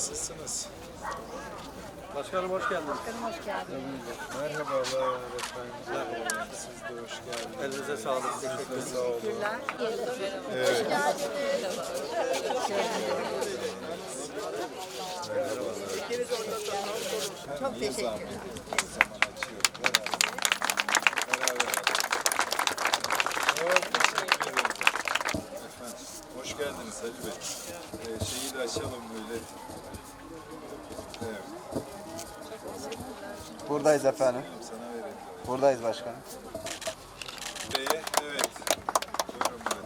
Nasılsınız? Başkanım hoş geldiniz. Hoş geldin. Merhabalar efendim. Merhaba. Siz de hoş geldiniz. Elinize sağlık. Teşekkür. Sağ olun. Hoş Çok Niye teşekkür zahmet ederim. ettiniz? Zaman açıyorum. Beraber. Beraber. Çok teşekkür ederim. Efendim, hoş Ali Bey. Ee, şeyi de açalım böyle. Evet, Buradayız efendim. sana verelim. Buradayız başkanım. Bey'e, evet. Buyurun böyle.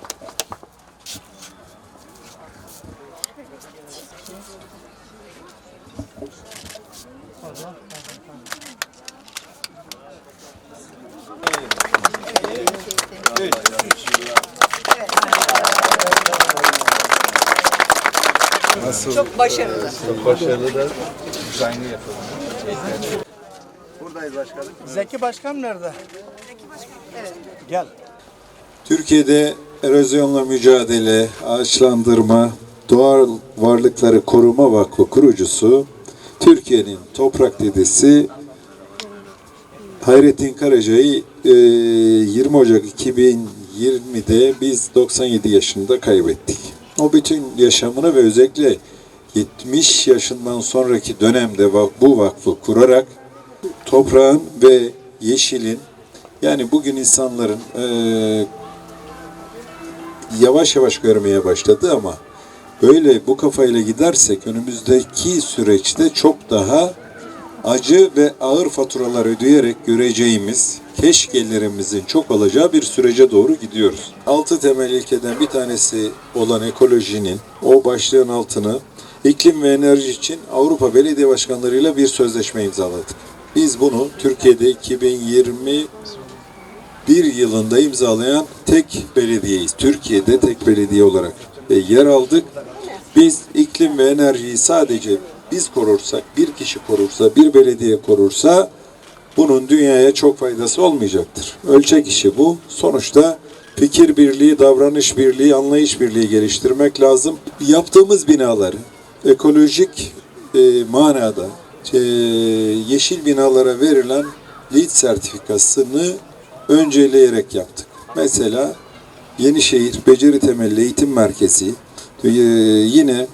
Nasıl? Çok başarılı. Çok başarılı da dizaynı yapalım. Buradayız başkanım. Zeki Başkan nerede? Gel. Türkiye'de erozyonla mücadele, ağaçlandırma, doğal varlıkları koruma vakfı kurucusu, Türkiye'nin toprak dedesi Hayrettin Karaca'yı e, 20 Ocak 2020'de biz 97 yaşında kaybettik. O bütün yaşamını ve özellikle 70 yaşından sonraki dönemde bu vakfı kurarak toprağın ve yeşilin yani bugün insanların eee, yavaş yavaş görmeye başladı ama böyle bu kafayla gidersek önümüzdeki süreçte çok daha acı ve ağır faturalar ödeyerek göreceğimiz keşkelerimizin çok olacağı bir sürece doğru gidiyoruz. Altı temel ilkeden bir tanesi olan ekolojinin o başlığın altını iklim ve enerji için Avrupa Belediye Başkanlarıyla bir sözleşme imzaladık. Biz bunu Türkiye'de 2020 bir yılında imzalayan tek belediyeyiz. Türkiye'de tek belediye olarak e, yer aldık. Biz iklim ve enerjiyi sadece biz korursak, bir kişi korursa, bir belediye korursa bunun dünyaya çok faydası olmayacaktır. Ölçek işi bu. Sonuçta fikir birliği, davranış birliği, anlayış birliği geliştirmek lazım. Yaptığımız binaları ekolojik e, manada e, yeşil binalara verilen LEED sertifikasını önceleyerek yaptık. Mesela Yenişehir Beceri Temelli Eğitim Merkezi e, yine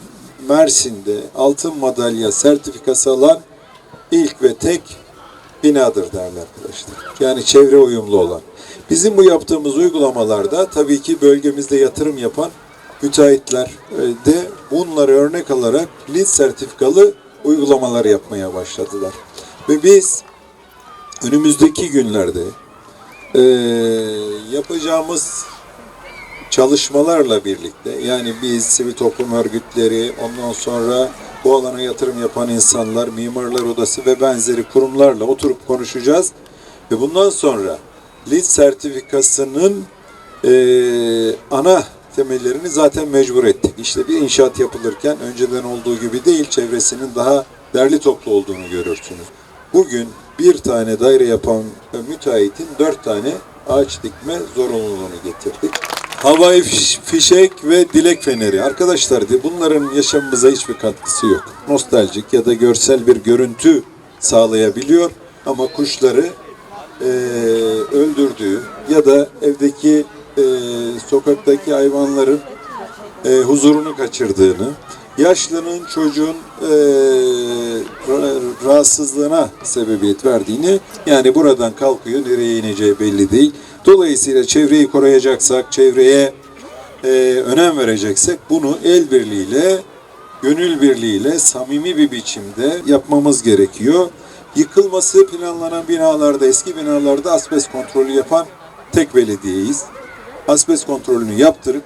Mersin'de altın madalya sertifikası alan ilk ve tek binadır değerli arkadaşlar. Yani çevre uyumlu olan. Bizim bu yaptığımız uygulamalarda tabii ki bölgemizde yatırım yapan müteahhitler e, de bunları örnek alarak LEED sertifikalı uygulamalar yapmaya başladılar. Ve biz önümüzdeki günlerde e, yapacağımız çalışmalarla birlikte yani biz sivil toplum örgütleri ondan sonra bu alana yatırım yapan insanlar, mimarlar odası ve benzeri kurumlarla oturup konuşacağız. Ve bundan sonra LEED sertifikasının e, ana temellerini zaten mecbur ettik. İşte bir inşaat yapılırken önceden olduğu gibi değil, çevresinin daha derli toplu olduğunu görürsünüz. Bugün bir tane daire yapan müteahhitin dört tane ağaç dikme zorunluluğunu getirdik. Havai fiş- fişek ve dilek feneri. Arkadaşlar bunların yaşamımıza hiçbir katkısı yok. Nostaljik ya da görsel bir görüntü sağlayabiliyor ama kuşları eee, öldürdüğü ya da evdeki eee, sokaktaki hayvanların eee, huzurunu kaçırdığını, yaşlının çocuğun ra- rahatsızlığına sebebiyet verdiğini yani buradan kalkıyor nereye ineceği belli değil. Dolayısıyla çevreyi koruyacaksak, çevreye eee, önem vereceksek bunu el birliğiyle, gönül birliğiyle samimi bir biçimde yapmamız gerekiyor. Yıkılması planlanan binalarda, eski binalarda asbest kontrolü yapan tek belediyeyiz. Asbest kontrolünü yaptırıp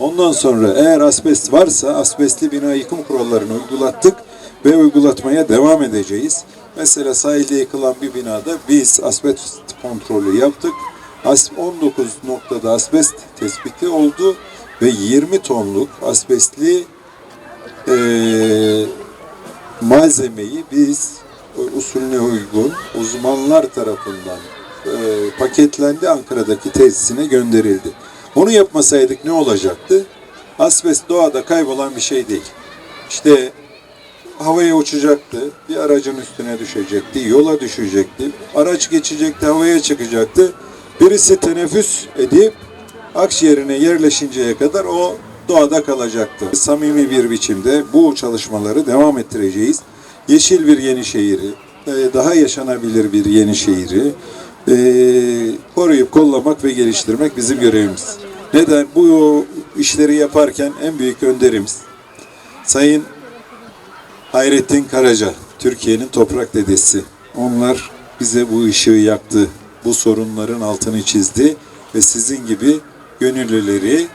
ondan sonra eğer asbest varsa asbestli bina yıkım kurallarını uygulattık ve uygulatmaya devam edeceğiz. Mesela sahilde yıkılan bir binada biz asbest kontrolü yaptık. As- 19 noktada asbest tespiti oldu ve 20 tonluk asbestli eee malzemeyi biz e, usulüne uygun uzmanlar tarafından e, paketlendi Ankara'daki tesisine gönderildi. Onu yapmasaydık ne olacaktı? Asbest doğada kaybolan bir şey değil. İşte havaya uçacaktı. Bir aracın üstüne düşecekti. Yola düşecekti. Araç geçecekti, havaya çıkacaktı. Birisi teneffüs edip akciğerine yerleşinceye kadar o doğada kalacaktı. Samimi bir biçimde bu çalışmaları devam ettireceğiz. Yeşil bir yeni şehri, e, daha yaşanabilir bir yeni şehri e, koruyup kollamak ve geliştirmek bizim görevimiz. Neden? Bu işleri yaparken en büyük önderimiz Sayın Hayrettin Karaca, Türkiye'nin toprak dedesi. Onlar bize bu ışığı yaktı, bu sorunların altını çizdi ve sizin gibi gönüllüleri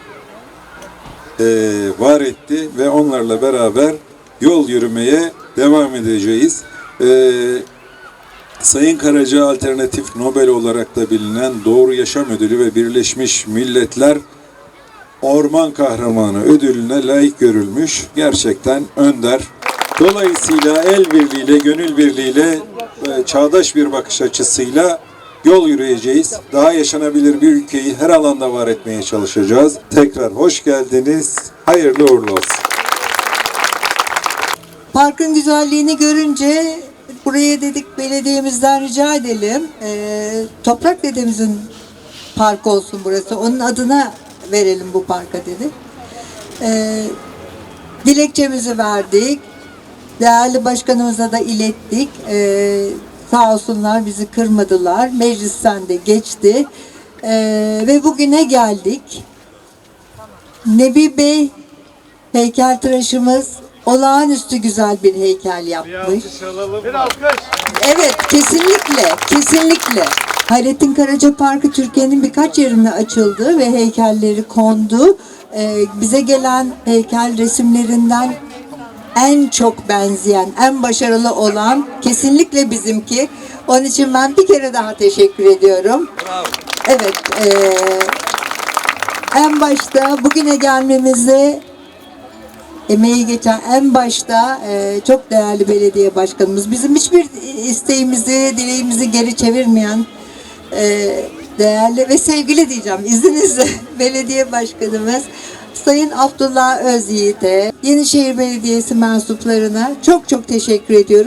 eee, var etti ve onlarla beraber yol yürümeye devam edeceğiz. Eee, Sayın Karaca Alternatif Nobel olarak da bilinen Doğru Yaşam Ödülü ve Birleşmiş Milletler Orman Kahramanı ödülüne layık görülmüş. Gerçekten önder. Dolayısıyla el birliğiyle, gönül birliğiyle, e, çağdaş bir bakış açısıyla yol yürüyeceğiz. Daha yaşanabilir bir ülkeyi her alanda var etmeye çalışacağız. Tekrar hoş geldiniz. Hayırlı uğurlu olsun. Parkın güzelliğini görünce buraya dedik belediyemizden rica edelim. Ee, Toprak dedemizin parkı olsun burası. Onun adına verelim bu parka dedik. Ee, dilekçemizi verdik. Değerli başkanımıza da ilettik. Ee, sağ olsunlar bizi kırmadılar. Meclisten de geçti. Ee, ve bugüne geldik. Nebi Bey heykeltıraşımız olağanüstü güzel bir heykel yapmış. Bir alkış. Evet, kesinlikle, kesinlikle. Hayrettin Karaca Parkı Türkiye'nin birkaç yerinde açıldı ve heykelleri kondu. Ee, bize gelen heykel resimlerinden en çok benzeyen, en başarılı olan kesinlikle bizimki. Onun için ben bir kere daha teşekkür ediyorum. Evet, ee, en başta bugüne gelmemizi emeği geçen en başta e, çok değerli belediye başkanımız, bizim hiçbir isteğimizi, dileğimizi geri çevirmeyen e, değerli ve sevgili diyeceğim izninizle belediye başkanımız Sayın Abdullah Özyiğit'e, Yenişehir Belediyesi mensuplarına çok çok teşekkür ediyorum.